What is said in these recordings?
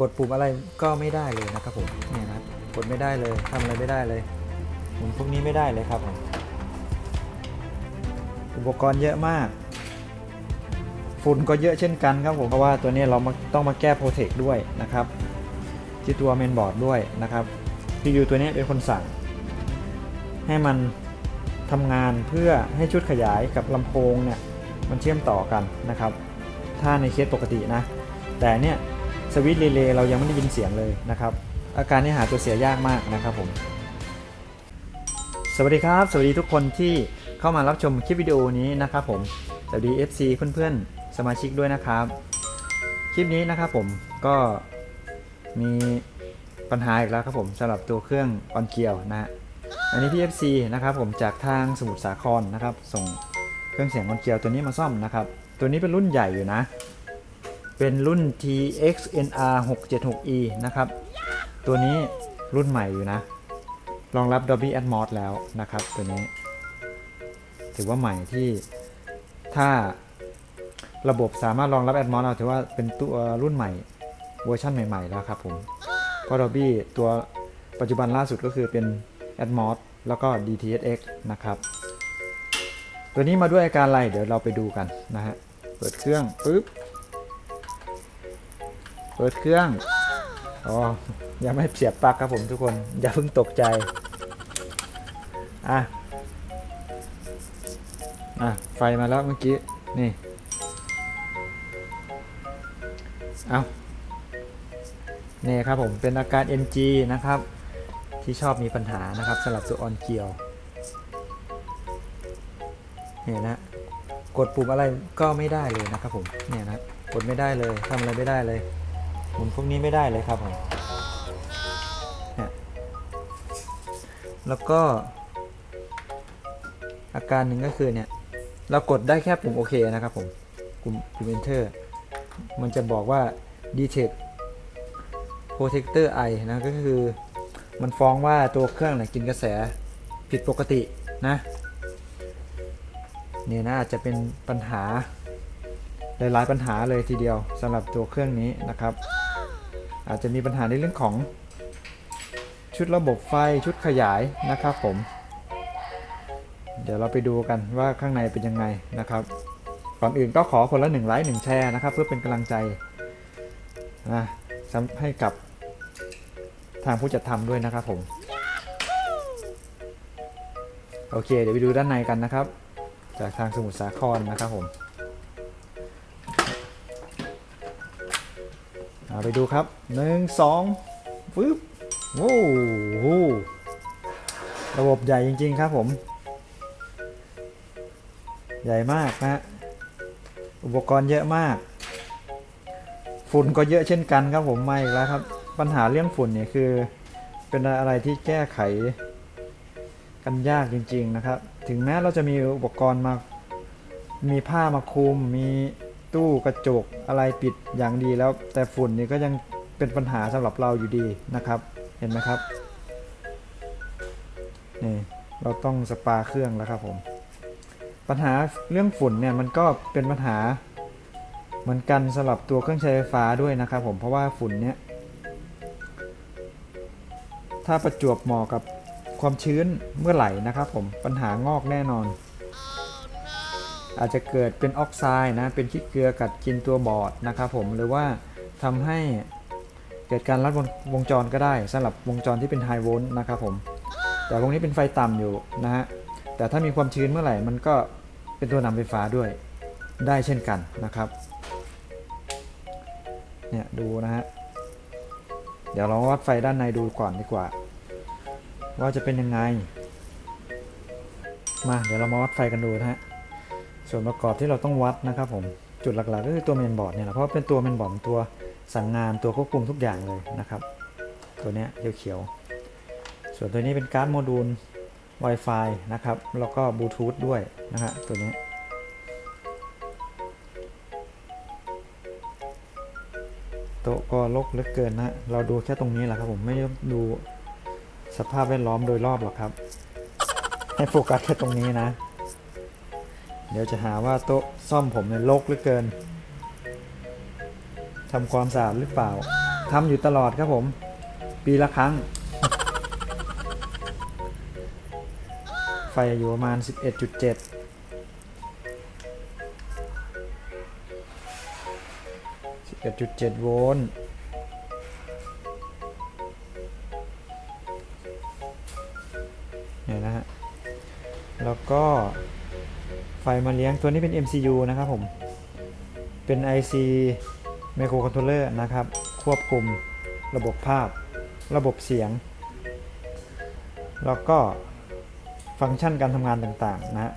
กดปุ่มอะไรก็ไม่ได้เลยนะครับผมเนี่ยนะกดไม่ได้เลยทำอะไรไม่ได้เลยหมุนพวกนี้ไม่ได้เลยครับผมอุปกรณ์เยอะมากฝุ่นก็เยอะเช่นกันครับผมเพราะว่าตัวนี้เราต้องมาแก้โปรเทคด้วยนะครับที่ตัวเมนบอร์ดด้วยนะครับพียูตัวนี้เป็นคนสั่ง ให้มันทำงานเพื่อให้ชุดขยายกับลำโพงเนี่ยมันเชื่อมต่อกันนะครับ ถ้าในเคสปกตินะ แต่เนี่ย สวิตช์รีเลย์เรายังไม่ได้ยินเสียงเลยนะครับ อาการนี้หาตัวเสียยากมากนะครับผมสวัสดีครับ สวัสดีทุกคนที่เข้ามารับชมคลิปวิดีโอนี้นะครับผมสวัสดี FC เพื่อนๆสมาชิกด้วยนะครับ คลิปนี้นะครับผมก็มีปัญหาอีกแล้วครับผมสำหรับตัวเครื่องออนเกียวนะฮะอันนี้พี่ FC นะครับผมจากทางสมุทรสาครนะครับ ส่งเครื่องเสียงออนเกียวตัวนี้มาซ่อมนะครับ ตัวนี้เป็นรุ่นใหญ่อยู่นะ เป็นรุ่น TXNR 676E นะครับ ตัวนี้รุ่นใหม่อยู่นะ รองรับ Dolby Atmos แล้วนะครับ ตัวนี้ ถือว่าใหม่ที่ถ้าระบบสามารถรองรับ Atmos เราถือว่าเป็นตัวรุ่นใหม่เวอร์ชันใหม่ ๆ แล้วครับผมเพราะ Dolby ตัวปัจจุบันล่าสุดก็คือเป็น Atmos แล้วก็ DTSX นะครับ ตัวนี้มาด้วยอาการอะไรเดี๋ยวเราไปดูกันนะฮะ เปิดเครื่องปึ๊บ เปิดเครื่อง อ๋อ ยังไม่เสียบปลั๊กครับผมทุกคน อย่าเพิ่งตกใจ อะ อะ ไฟมาแล้วเมื่อกี้ นี่ เอานี่ครับผม เป็นอาการ NG นะครับ ที่ชอบมีปัญหานะครับสำหรับตัวออนเกียวเนี่ยนะ กดปุ่มอะไรก็ไม่ได้เลยนะครับผม เนี่ยนะ กดไม่ได้เลยทำอะไรไม่ได้เลย หมุนพวกนี้ไม่ได้เลยครับผมเนี่ยแล้วก็ อาการหนึ่งก็คือเนี่ย เรากดได้แค่ปุ่มโอเคนะครับผมปุ่มปุ่ม enter มันจะบอกว่า detect protector i นะก็คือมันฟ้องว่าตัวเครื่องเนี่ยกินกระแสผิดปกตินะเนี่ยนะอาจจะเป็นปัญหาหลายๆปัญหาเลยทีเดียวสำหรับตัวเครื่องนี้นะครับ อาจจะมีปัญหาในเรื่องของชุดระบบไฟชุดขยายนะครับผม เดี๋ยวเราไปดูกันว่าข้างในเป็นยังไงนะครับ ก่อนอื่นก็ขอคนละหนึ่งไลค์หนึ่งแชร์นะครับ เพื่อเป็นกำลังใจนะให้กับทางผู้จัดทำด้วยนะครับผมโอเค เดี๋ยวไปดูด้านในกันนะครับ จากทางสมุทรสาครนะครับผม ไปดูครับหนึ่งสองฟึบโว้โหระบบใหญ่จริง ๆ ครับผม ใหญ่มากนะฮะอุปกรณ์เยอะมาก ฝุ่นก็เยอะเช่นกันครับผมไมาอีกแล้วครับ ปัญหาเรื่องฝุ่นเนี่ยคือ เป็นอะไรที่แก้ไข กันยากจริง ๆ นะครับ ถึงแม้เราจะมีอุปกรณ์มามีผ้ามาคลุมมี ตู้กระจกอะไรปิดอย่างดีแล้ว แต่ฝุ่นนี่ก็ยังเป็นปัญหาสำหรับเราอยู่ดีนะครับ เห็นไหมครับนี่เราต้องสปาเครื่องแล้วครับผม ปัญหาเรื่องฝุ่นเนี่ยมันก็เป็นปัญหาเหมือนกันสำหรับตัวเครื่องใช้ไฟฟ้าด้วยนะครับผมเพราะว่าฝุ่นเนี่ยถ้าประจวบเหมาะกับความชื้นเมื่อไหร่นะครับผมปัญหางอกแน่นอน อาจจะเกิดเป็นออกไซด์นะเป็นขี้เกลือกัดกินตัวบอร์ดนะครับผมหรือว่าทำให้เกิดการลัดวงจรก็ได้สำหรับวงจรที่เป็นไฮโวลต์นะครับผมแต่วงนี้เป็นไฟต่ำอยู่นะฮะแต่ถ้ามีความชื้นเมื่อไหร่มันก็เป็นตัวนำไฟฟ้าด้วยได้เช่นกันนะครับเนี่ยดูนะฮะเดี๋ยวเราวัดไฟด้านในดูก่อนดีกว่า ว่าจะเป็นยังไง มาเดี๋ยวเรามาวัดไฟกันดูนะฮะ ส่วนประกอบที่เราต้องวัดนะครับผมจุดหลักๆก็คือตัวเมนบอร์ดเนี่ยเพราะเป็นตัวเมนบอร์ดตัวสั่งงานตัวควบคุมทุกอย่างเลยนะครับ ตัวเนี้ยเขียวๆส่วนตัวนี้เป็นการ์ดโมดูล Wi-Fi นะครับ แล้วก็บลูทูธด้วยนะฮะตัวนี้ โต๊ะก็รกเหลือเกินนะ เราดูแค่ตรงนี้แหละครับผมไม่ได้ดูสภาพแวดล้อมโดยรอบหรอกครับ ให้โฟกัสแค่ตรงนี้นะ เดี๋ยวจะหาว่าโต๊ะซ่อมผมเนี่ยรกเหลือเกินทำความสะอาดหรือเปล่าทำอยู่ตลอดครับผม ปีละครั้ง ไฟอยู่ประมาณ 11.7 11.7โวลต์เนี่ยนะฮะ แล้วก็ ไฟมาเลี้ยงตัวนี้เป็น MCU นะครับผม เป็น IC Microcontroller นะครับ ควบคุมระบบภาพ ระบบเสียง แล้วก็ฟังก์ชันการทำงานต่างๆนะฮะ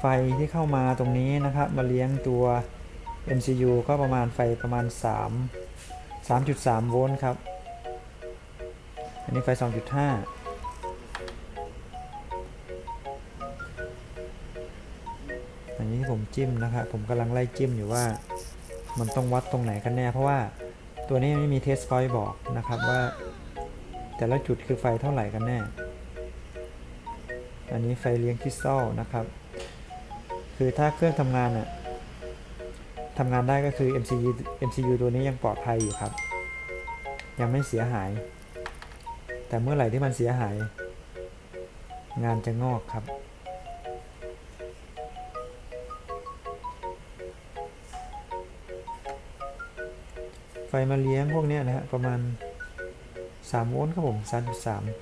ไฟที่เข้ามาตรงนี้นะครับ มาเลี้ยงตัว MCU ก็ประมาณไฟประมาณ 3 3.3 โวลต์ครับ อันนี้ไฟ 2.5 ผมจิ้มนะครับผมกำลังไล่จิ้มอยู่ว่า มันต้องวัดตรงไหนกันแน่ เพราะว่าตัวนี้ไม่มีเทสคอยบอกนะครับว่า แต่ละจุดคือไฟเท่าไหร่กันแน่ อันนี้ไฟเลี้ยงคริสตัลนะครับ คือถ้าเครื่องทำงานอะทำงานได้ก็คือ MCU MCU ตัวนี้ยังปลอดภัยอยู่ครับ ยังไม่เสียหาย แต่เมื่อไหร่ที่มันเสียหาย งานจะงอกครับ ไฟมาเลี้ยงพวกนี้นะฮะประมาณ 3 โวลต์ครับผม3.3เนี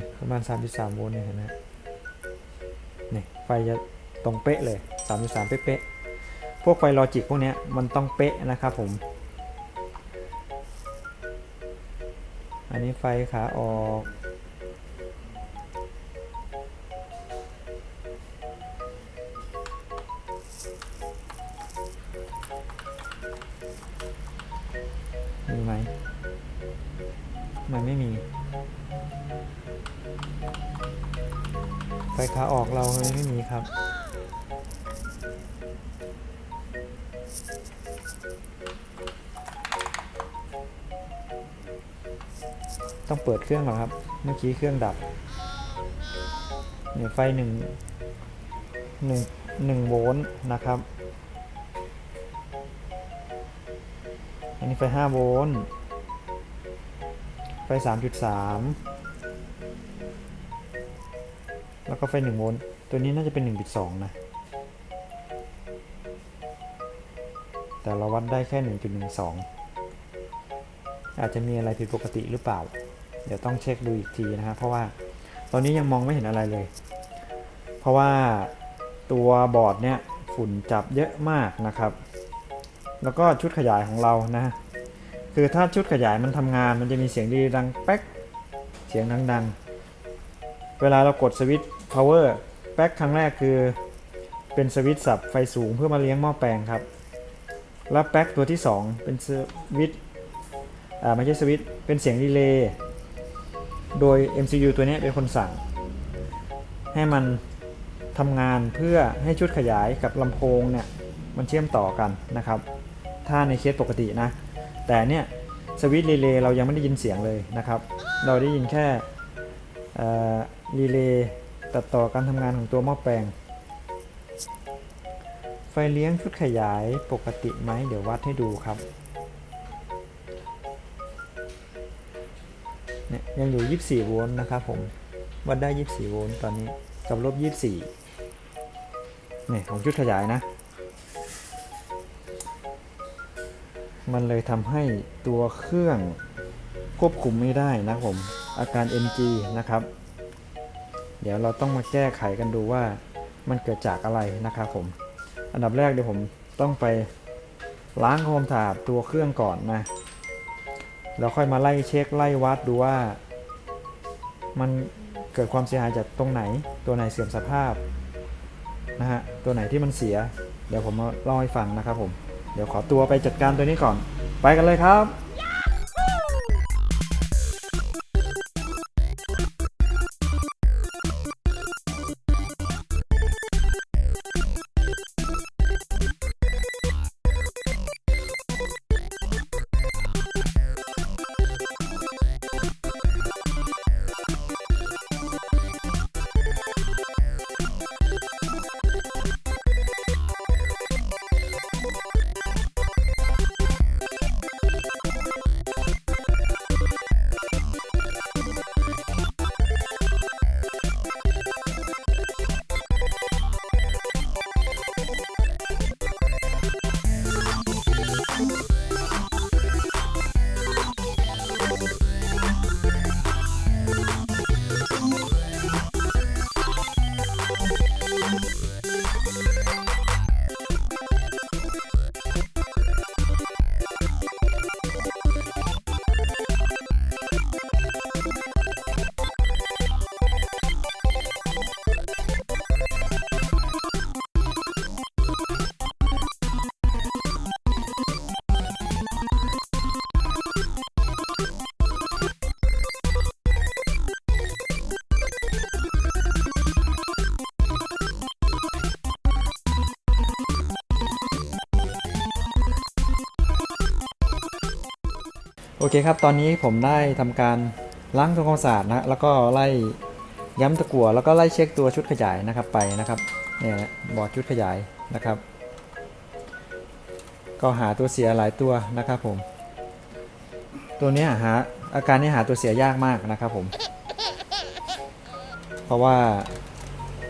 ่ยประมาณ 3.3 โวลต์เนี่ยนไหมนี่ไฟจะตรงเป๊ะเลย 3.3 เป๊ะๆ พวกไฟลอจิกพวกนี้มันต้องเป๊ะนะครับผม อันนี้ไฟขาออก ขาออกเราไม่มีครับ ต้องเปิดเครื่องก่อครับ เมื่อกี้เครื่องดับเนี่ยไฟหนึ่งหนึ่งหนึ่งโวลต์นะครับ อันนี้ไฟ5โวลต์ ไฟ3.3 แล้วก็ไฟ1โวลต์ตัวนี้น่าจะเป็น 1.2 นะ แต่เราวัดได้แค่ 1.12 อาจจะมีอะไรผิดปกติหรือเปล่า เดี๋ยวต้องเช็คดูอีกทีนะครับเพราะว่าตอนนี้ยังมองไม่เห็นอะไรเลย เพราะว่าตัวบอร์ดเนี่ยฝุ่นจับเยอะมากนะครับ แล้วก็ชุดขยายของเรานะ คือถ้าชุดขยายมันทำงานมันจะมีเสียงดีดังแป๊ก เสียงดังๆ เวลาเรากดสวิตช์ power แป๊กครั้งแรกคือเป็นสวิตช์สับไฟสูงเพื่อมาเลี้ยงหม้อแปลงครับ แล้วแป๊กตัวที่ 2 เป็นสวิตช์อ่าไม่ใช่สวิตช์เป็นเสียงดีเลย์โดย MCU ตัวนี้เป็นคนสั่ง ให้มันทำงานเพื่อให้ชุดขยายกับลำโพงเนี่ยมันเชื่อมต่อกันนะครับ ถ้าในเคสปกตินะ แต่เนี่ยสวิตช์รีเลย์เรายังไม่ได้ยินเสียงเลยนะครับ เราได้ยินแค่รีเลย์ ตัดต่อการทำงานของตัวหม้อแปลง ไฟเลี้ยงชุดขยายปกติไหมเดี๋ยววัดให้ดูครับเนี่ยยังอยู่ 24 โวลต์นะครับผม วัดได้ 24 โวลต์ตอนนี้กับลบ 24เนี่ยของชุดขยายนะ มันเลยทำให้ตัวเครื่องควบคุมไม่ได้นะผม อาการ NG นะครับ เดี๋ยวเราต้องมาแก้ไขกันดูว่ามันเกิดจากอะไรนะครับผม อันดับแรกเดี๋ยวผมต้องไปล้างโคมถาดตัวเครื่องก่อนนะ แล้วค่อยมาไล่เช็คไล่วัดดูว่า มันเกิดความเสียหายจากตรงไหน ตัวไหนเสื่อมสภาพนะฮะ ตัวไหนที่มันเสีย เดี๋ยวผมมาเล่าให้ฟังนะครับผม เดี๋ยวขอตัวไปจัดการตัวนี้ก่อน ไปกันเลยครับ เคครับตอนนี้ผมได้ทำการล้างทำความสะอาดนะแล้วก็ไล่ย้ำตะกั่วแล้วก็ไล่เช็คตัวชุดขยายนะครับไปนะครับเนี่ยบอร์ดชุดขยายนะครับ ก็หาตัวเสียหลายตัวนะครับผม ตัวนี้หาอาการนี้หาตัวเสียยากมากนะครับผม เพราะว่า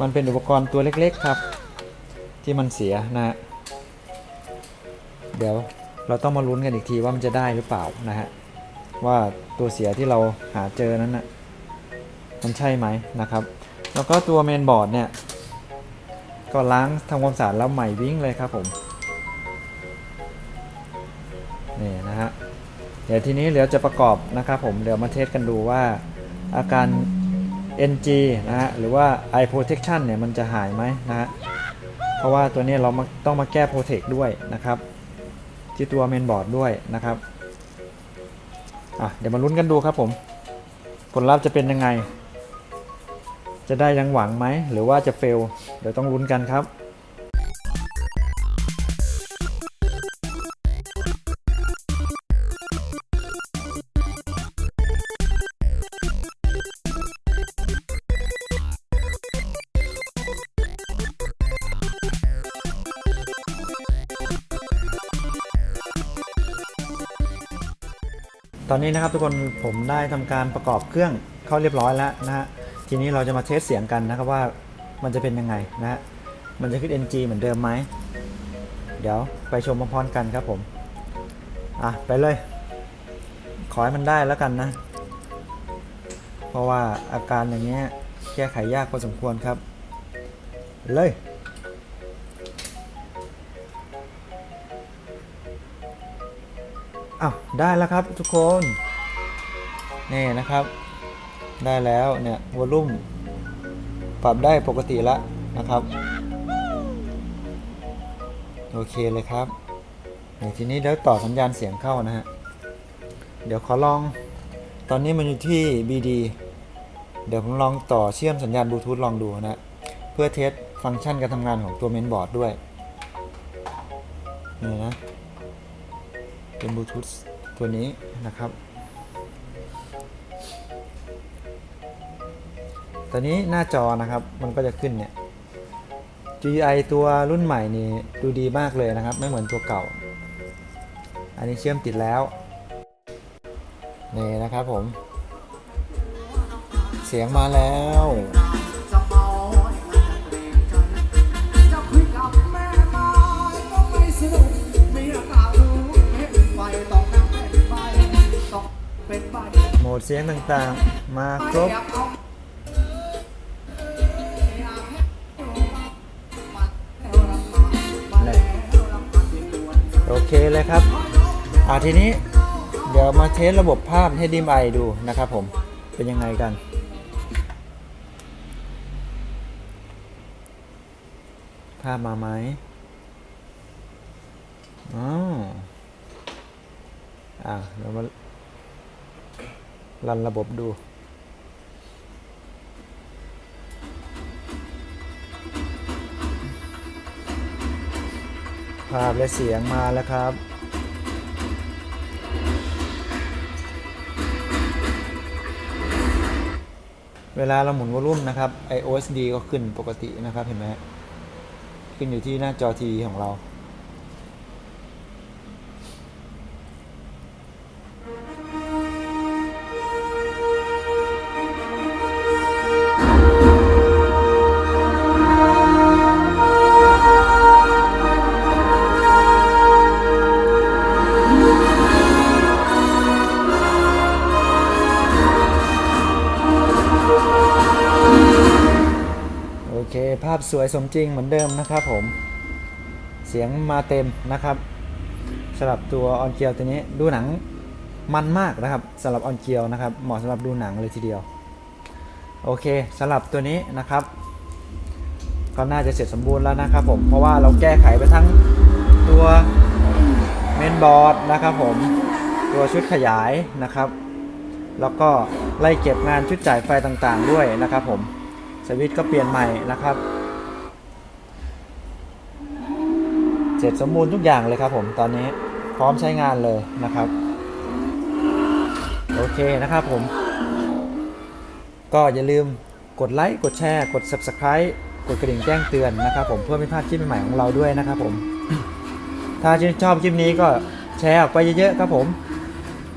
มันเป็นอุปกรณ์ตัวเล็กๆครับ ที่มันเสียนะฮะเดี๋ยวเราต้องมาลุ้นกันอีกทีว่ามันจะได้หรือเปล่านะฮะ ว่าตัวเสียที่เราหาเจอนั้นนะ่ะมันใช่ไหมนะครับ แล้วก็ตัวเมนบอร์ดเนี่ยก็ล้างทำความสะอาดแล้วใหม่วิ่งเลยครับผมนี่นะฮะเดี๋ยวทีนี้เดี๋ยวจะประกอบนะครับผมเดี๋ยวมาเทสกันดูว่าอาการ NG นะฮะหรือว่า eye protection เนี่ยมันจะหายไหมนะฮะเพราะว่าตัวนี้เรามาต้องมาแก้ protect ด้วยนะครับ ที่ตัวเมนบอร์ดด้วยนะครับ อะเดี๋ยวมาลุ้นกันดูครับผม ผลลัพธ์จะเป็นยังไง จะได้ยังหวังไหม หรือว่าจะเฟล เดี๋ยวต้องลุ้นกันครับ ตอนนี้นะครับทุกคนผมได้ทำการประกอบเครื่องเข้าเรียบร้อยแล้วนะฮะทีนี้เราจะมาเทสเสียงกันนะครับว่ามันจะเป็นยังไงนะฮะมันจะขึ้น NG เหมือนเดิมไหมเดี๋ยวไปชมพร้อมๆกันครับผมอะไปเลย ขอให้มันได้แล้วกันนะ เพราะว่าอาการอย่างเงี้ยแก้ไขยากพอสมควรครับ เลย อ้าวได้แล้วครับทุกคนนี่นะครับ ได้แล้วเนี่ยวอลลุ่มปรับได้ปกติแล้วนะครับ โอเคเลยครับเดี๋ยวทีนี้เดี๋ยวต่อสัญญาณเสียงเข้านะฮะ เดี๋ยวขอลอง ตอนนี้มันอยู่ที่ BD เดี๋ยวผมลองต่อเชื่อมสัญญาณบลูทูธลองดูนะ เพื่อเทสฟังก์ชันการทำงานของตัวเมนบอร์ดด้วยนี่นะ เป็นบลูทูธตัวนี้นะครับ ตอนนี้หน้าจอนะครับมันก็จะขึ้นเนี่ย GI ตัวรุ่นใหม่นี่ดูดีมากเลยนะครับ ไม่เหมือนตัวเก่า อันนี้เชื่อมติดแล้ว นี่นะครับผม เสียงมาแล้ว เสียงต่างๆ มาครบนี่โอเคเลยครับอ่าทีนี้เดี๋ยวมาเทสระบบภาพให้ดิมไอดูนะครับผม เป็นยังไงกันภาพมาไหมอ๋ออ่าเรามา รันระบบดู ภาพและเสียงมาแล้วครับ เวลาเราหมุนวอลลุ่มนะครับ iOSD ก็ขึ้นปกตินะครับ เห็นไหมขึ้นอยู่ที่หน้าจอทีวีของเรา พสวยสมจริงเหมือนเดิมนะครับผม เสียงมาเต็มนะครับสำหรับตัวออนเกียวตัวนี้ดูหนังมันมากนะครับสำหรับออนเกียวนะครับ เหมาะสำหรับดูหนังเลยทีเดียว โอเคสำหรับตัวนี้นะครับ ก็น่าจะเสร็จสมบูรณ์แล้วนะครับผม เพราะว่าเราแก้ไขไปทั้งตัวเมนบอร์ดนะครับผม ตัวชุดขยายนะครับ แล้วก็ไล่เก็บงานชุดจ่ายไฟต่างๆด้วยนะครับผมสวิตช์ก็เปลี่ยนใหม่นะครับ เสร็จสมบูรณ์ทุกอย่างเลยครับผมตอนนี้พร้อมใช้งานเลยนะครับ โอเคนะครับผม ก็อย่าลืมกดไลค์กดแชร์ กด Subscribe กดกระดิ่งแจ้งเตือนนะครับผมเพื่อไม่พลาดคลิปใหม่ของเราด้วยนะครับผม ถ้าชื่นชอบคลิปนี้ก็แชร์ออกไปเยอะๆครับผม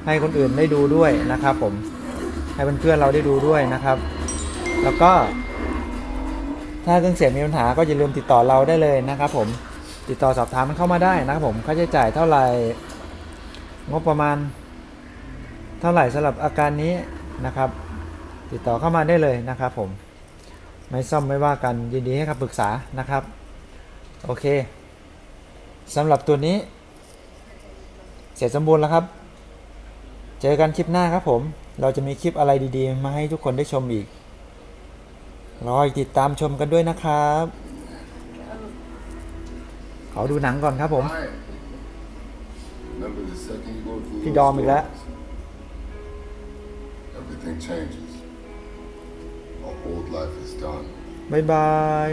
ให้คนอื่นได้ดูด้วยนะครับผมให้เพื่อนๆเราได้ดูด้วยนะครับ แล้วก็ ถ้าเครื่องเสียงมีปัญหาก็อย่าลืมติดต่อเราได้เลยนะครับผม ติดต่อสอบถามมันเข้ามาได้นะครับผมค่าใช้จ่ายเท่าไหร่งบประมาณ เท่าไหร่สำหรับอาการนี้นะครับ ติดต่อเข้ามาได้เลยนะครับผมไม่ซ่อมไม่ว่ากันยินดีให้คำปรึกษานะครับ โอเคสำหรับตัวนี้ เสร็จสมบูรณ์แล้วครับ เจอกันคลิปหน้าครับผม เราจะมีคลิปอะไรดีๆ มาให้ทุกคนได้ชมอีกรอติดตามชมกันด้วยนะครับ ขอดูหนังก่อนครับผม Alright. Remember the second you go through พี่ those ดอมอีกแล้ว doors, Everything changes. Our old life is done. บ๊ายบาย